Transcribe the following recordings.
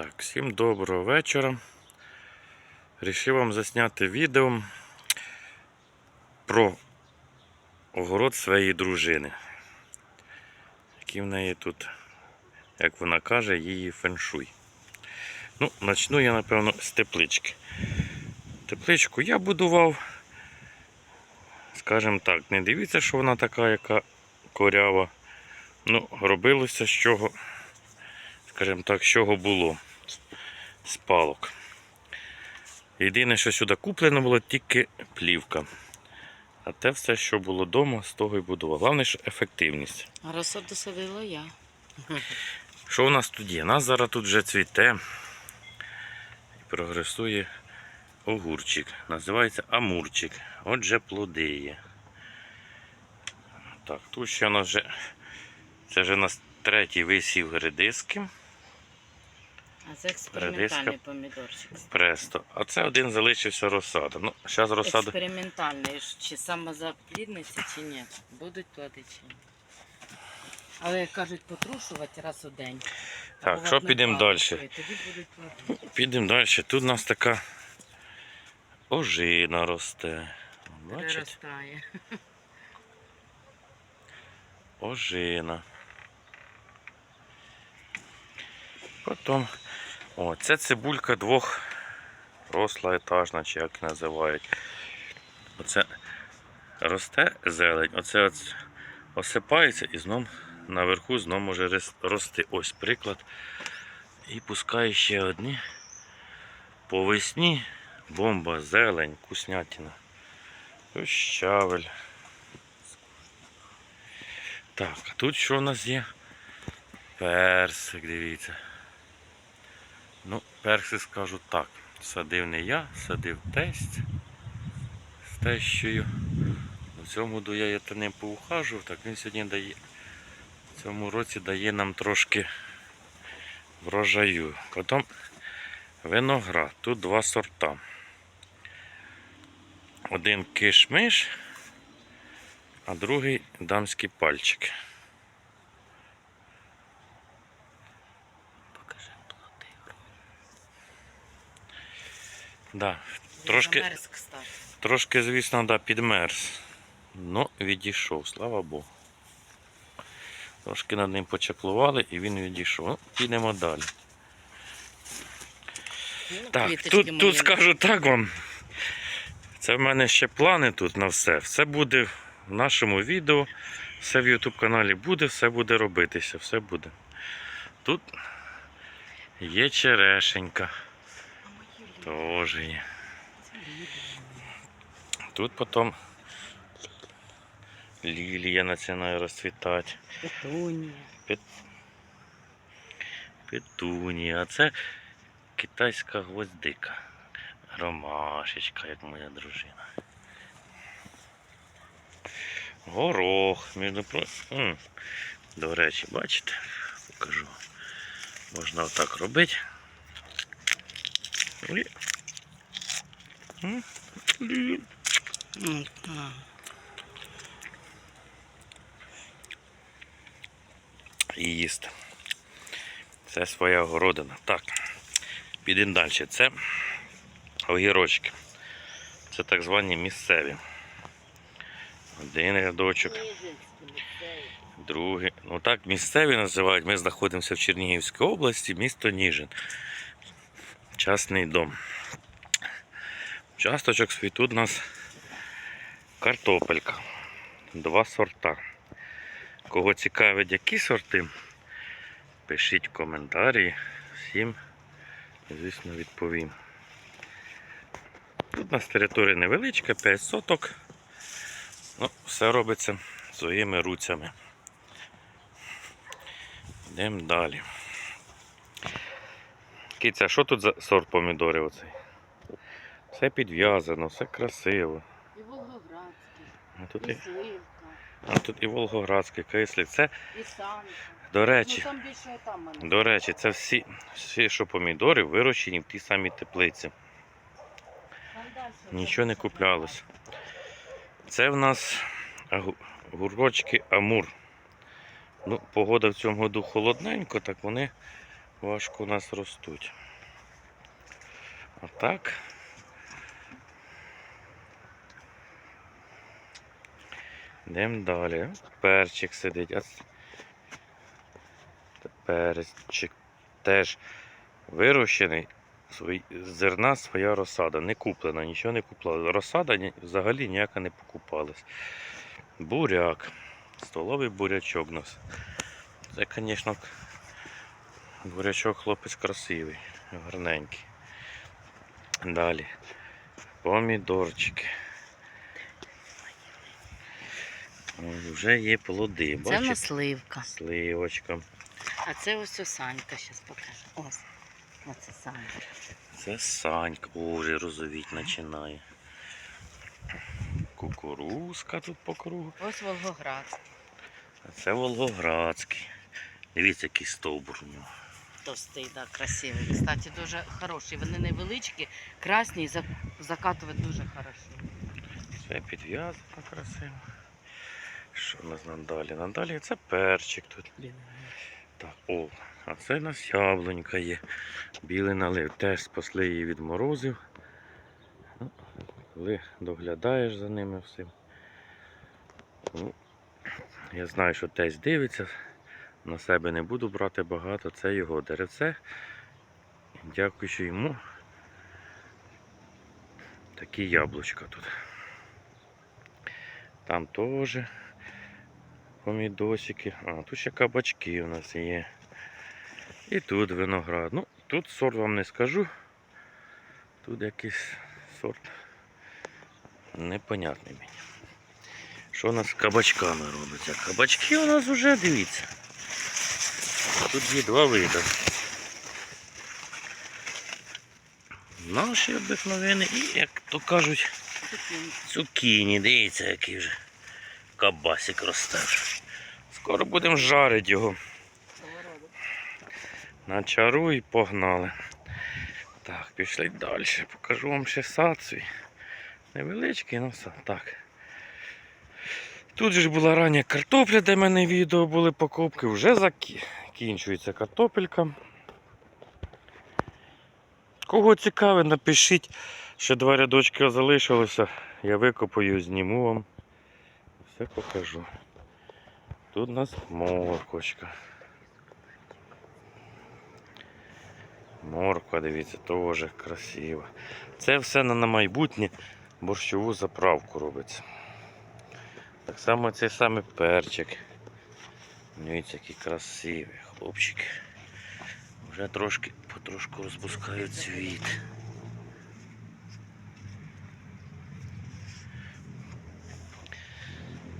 Так, всім доброго вечора. Рішив вам засняти відео про огород своєї дружини. Який в неї тут, як вона каже, її феншуй. Ну, почну я, напевно, з теплички. Тепличку я будував, скажімо так, не дивіться, що вона така, яка корява. Ну, робилося з чого, скажімо так, з чого було з палок. Єдине, що сюди куплено було тільки плівка. А те все, що було вдома, з того і будував. Головне, що ефективність. А розсаду садила я. Що у нас тут є? У нас зараз тут вже цвіте і прогресує огурчик. Називається амурчик. Отже, плоди є. Так, тут ще у нас вже. Це вже у нас третій висів редиски. А це експериментальний помідорчик. Престо. А це один залишився розсада. Ну, зараз розсада. Експериментальний, чи самозаплідниця, чи ні. Будуть плоди чи ні. Але як кажуть, потрушувати раз у день. Так, що підемо далі? Підемо далі. Тут у нас така ожина росте. Бачите? Переростає. Ожина. Потім. О, це цибулька двох етажна, чи як називають. Оце росте зелень, оце осипається і знов наверху знов може рости. Ось приклад. І пускає ще одні. По весні бомба, зелень, вкуснятина. Ось щавель. Так, а тут що у нас є? Персик, дивіться. Ну, персик скажу так. Садив не я, садив тесть з тещою. В цьому году я це не поухажував, так він сьогодні дає. В цьому році дає нам трошки врожаю. Потім виноград. Тут два сорта. Один киш-миш, а другий дамський пальчик. Да, Трошки- Замерз, кстати. трошки, звісно, да, підмерз. Ну, відійшов, слава Богу. Трошки над ним почаклували і він відійшов. Ну, підемо далі. Ну, Так, тут, мої тут скажу так вам. Це в мене ще плани тут на все. Все буде в нашому відео, все в YouTube каналі буде, все буде робитися, все буде. Тут є черешенька. Теж є. Тут потім лілія починає розцвітати. Петунія. Петунія. А це китайська гвоздика. Ромашечка, як моя дружина. Горох, між прочим. До речі, бачите? Покажу. Можна отак робити. І... А. і їсти. Це своя огородина. Так, підемо далі. Це огірочки. Це так звані місцеві. Один рядочок, другий. Ну так, місцеві називають. Ми знаходимося в Чернігівській області, місто Ніжин. Частний дом. Часточок свій тут у нас картопелька. Два сорта. Кого цікавить, які сорти, пишіть в коментарі. Всім, звісно, відповім. Тут у нас територія невеличка, 5 соток. Ну, все робиться своїми руцями. Йдемо далі. Киця, що тут за сорт помідорів оцей? Все підв'язано, все красиво. І Волгоградський, А тут і і, Сливка, а тут і Волгоградський кислик. Це, і Санка. до Ну речі, там більше там мене. До речі, це всі, всі що помідори вирощені в тій самій теплиці. Нічого не куплялось. Це в нас гурочки Амур. Ну, погода в цьому году холодненько, так вони важко у нас ростуть. А так. Йдемо далі. Перчик сидить. А Перчик теж вирощений. Зерна своя розсада. Не куплена, нічого не купила. Розсада взагалі ніяка не покупалась. Буряк. Столовий бурячок у нас. Це, звісно, бурячок хлопець красивий, гарненький. Далі. Помідорчики. Вже є плоди. Це Бачите? нас сливка. Сливочка. А це ось Санька, зараз покажу. Ось. Оце Санька. Це Санька. О, вже розовіть починає. Кукурузка тут по кругу. Ось Волгоград. А це Волгоградський. Дивіться, який стовбур у нього. Товстий, да, красивий. Кстати, дуже хороший. Вони невеличкі, красні і зак- закатувати дуже хорошо. Це підв'язано красиво. Що у нас надалі? Надалі це перчик тут. Так, о, а це у нас яблунька є. Білий налив. Теж спасли її від морозів. Ну, Коли доглядаєш за ними всім. Ну, я знаю, що тесть дивиться. На себе не буду брати багато. Це його деревце. Дякуючи йому. Такі яблучка тут. Там теж помідосики. А, тут ще кабачки у нас є. І тут виноград. Ну, тут сорт вам не скажу. Тут якийсь сорт непонятний мені. Що у нас з кабачками робиться? Кабачки у нас вже, дивіться. Тут є два види. Наші обикновені і, як то кажуть, цукіні. Дивіться, який вже кабасик росте. Скоро будемо жарити його. На чару і погнали. Так, пішли далі. Покажу вам ще сад свій. Невеличкий, ну сад. Так. Тут же була рання картопля, де в мене відео були покупки. Вже закінчується картопелька. Кого цікавить, напишіть, ще два рядочки залишилося. Я викопаю, зніму вам. Все покажу. Тут у нас моркочка. Морква, дивіться, теж красиво. Це все на майбутнє борщову заправку робиться. Так само цей самий перчик. Дивіться, який красивий хлопчик. Вже трошки потрошку розпускають цвіт.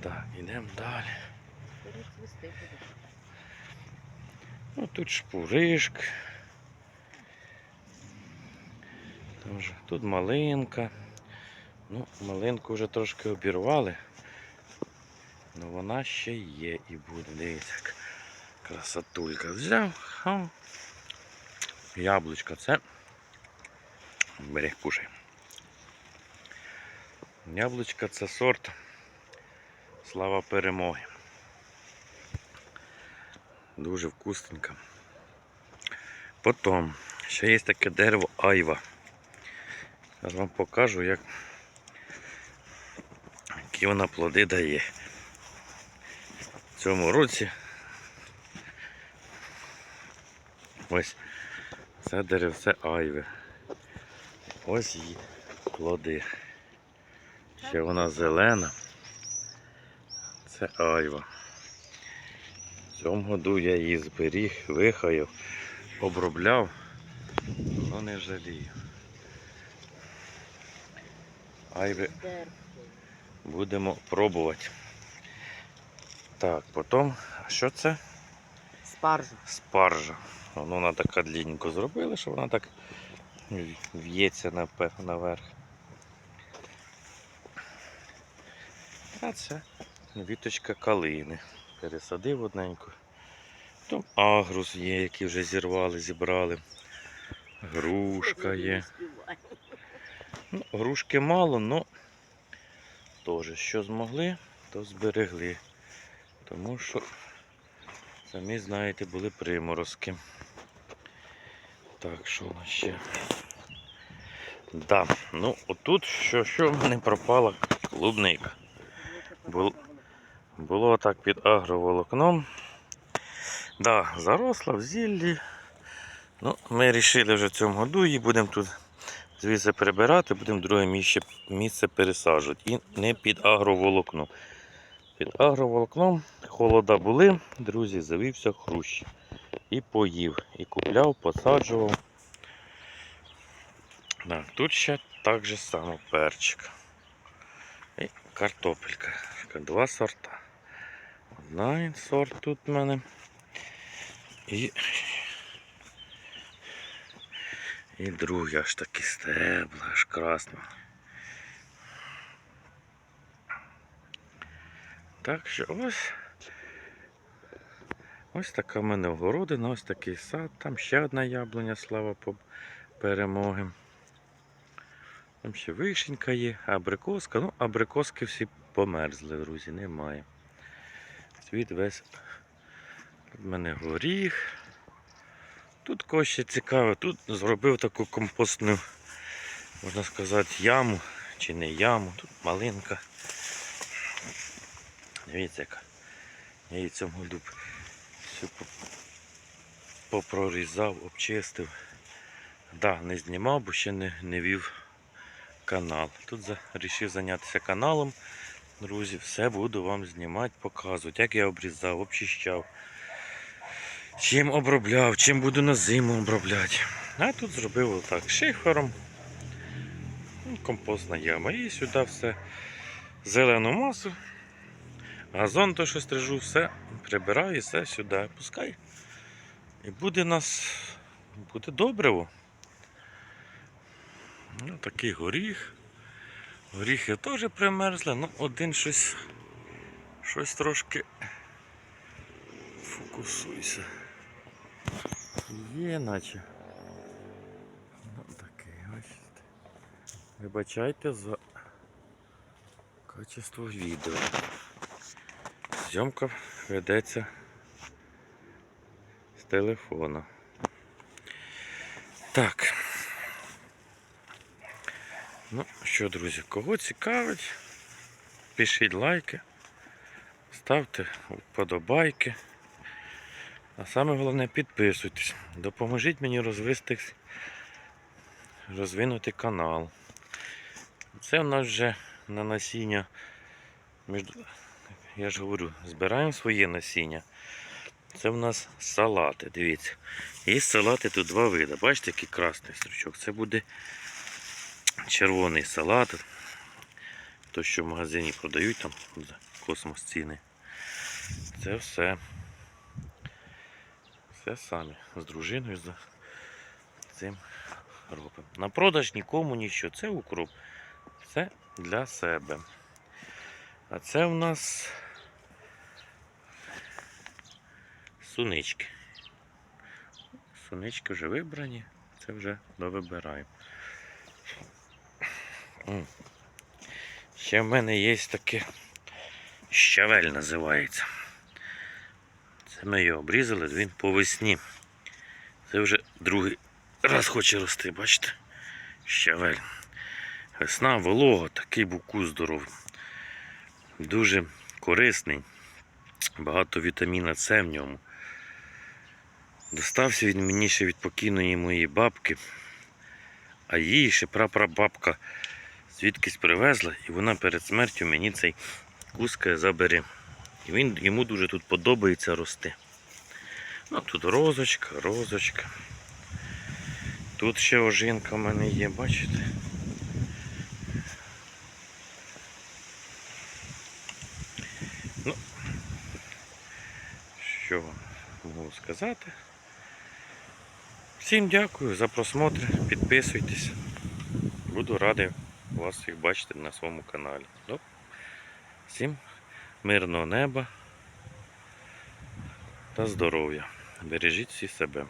Так, йдемо далі. Ну, тут шпуришк. Тут малинка. Ну, малинку вже трошки обірвали. але вона ще є і буде. Дивіться, красотулька взяв. Хам. Яблучко це. Бери, кушай. Яблучко це сорт. Слава перемоги. Дуже вкусненько. Потім ще є таке дерево айва. Зараз вам покажу, як які вона плоди дає. В цьому році ось це деревце айви. Ось її плоди. Ще вона зелена. Це айва. В цьому году я її зберіг, вихаяв, обробляв, але не жалію. Айви будемо пробувати. Так, потім, а що це? Спаржу. Спаржа. Воно вона така длінненько зробили, що вона так в'ється наверх. А це віточка калини. Пересадив одненько. Там агрус є, який вже зірвали, зібрали. Грушка є. Ну, грушки мало, але теж що змогли, то зберегли. Тому що, самі знаєте, були приморозки. Так, що у нас ще? Да, ну отут що, що в мене пропала клубника. Бул, було так під агроволокном. Да, заросла в зіллі. Ну, ми вирішили вже в цьому году і будемо тут звідси прибирати, будемо друге місце пересаджувати. І не під агроволокном. Під агроволокном холода були, друзі, завівся хрущ. І поїв. І купляв, посаджував. Да, тут ще так же само перчик. І картопелька. Два сорта. Один сорт тут в мене. І, і другий аж такі стебла, аж красно. Так що ось. Ось така в мене огородина, ось такий сад. Там ще одна яблуня, слава по перемоги. Там ще вишенька є, абрикоска. Ну, абрикоски всі померзли, друзі, немає. Світ весь. Тут в мене горіх. Тут когось ще. Тут зробив таку компостну, можна сказати, яму чи не яму. Тут малинка. Дивіться, яка. Я її цьому году все попрорізав, обчистив. Да, не знімав, бо ще не, не вів канал. Тут за, вирішив зайнятися каналом. Друзі, все буду вам знімати, показувати, як я обрізав, обчищав. Чим обробляв, чим буду на зиму обробляти. А тут зробив отак шифером. Ну, Компостна яма. І сюди все зелену масу. Газон то, що стрижу, все прибираю все сюди. Пускай. І буде нас буде добриво. Ну, такий горіх. Горіхи теж примерзли, ну один щось. Щось трошки фокусуйся. Є наче. Ну такий ось. Вибачайте за качество відео. Зйомка ведеться з телефона. Так. Ну що, друзі, кого цікавить, пишіть лайки, ставте вподобайки. А саме головне підписуйтесь. Допоможіть мені розвести, розвинути канал. Це в нас вже на насіння. Між... Я ж говорю, збираємо своє насіння. Це в нас салати, дивіться. Є салати тут два види. Бачите, який красний стручок. Це буде червоний салат. То, що в магазині продають там космос ціни. Це все. Все самі. З дружиною за цим робимо. На продаж нікому нічого. Це укроп. Це для себе. А це в нас сунички. Сунички вже вибрані, це вже довибираємо. Ще в мене є таке щавель називається. Це ми його обрізали, він по весні. Це вже другий раз хоче рости, бачите? Щавель. Весна, волога, такий буку здоровий. Дуже корисний. Багато вітаміна С в ньому. Достався він мені ще від покійної моєї бабки, а її ще прапрабабка звідкись привезла, і вона перед смертю мені цей кускає забере. І він йому дуже тут подобається рости. Ну тут розочка, розочка. Тут ще ожинка в мене є, бачите? Ну, що вам можу сказати? Всім дякую за просмотр, підписуйтесь. Буду радий вас всіх бачити на своєму каналі. Ну, всім мирного неба та здоров'я. Бережіть всі себе.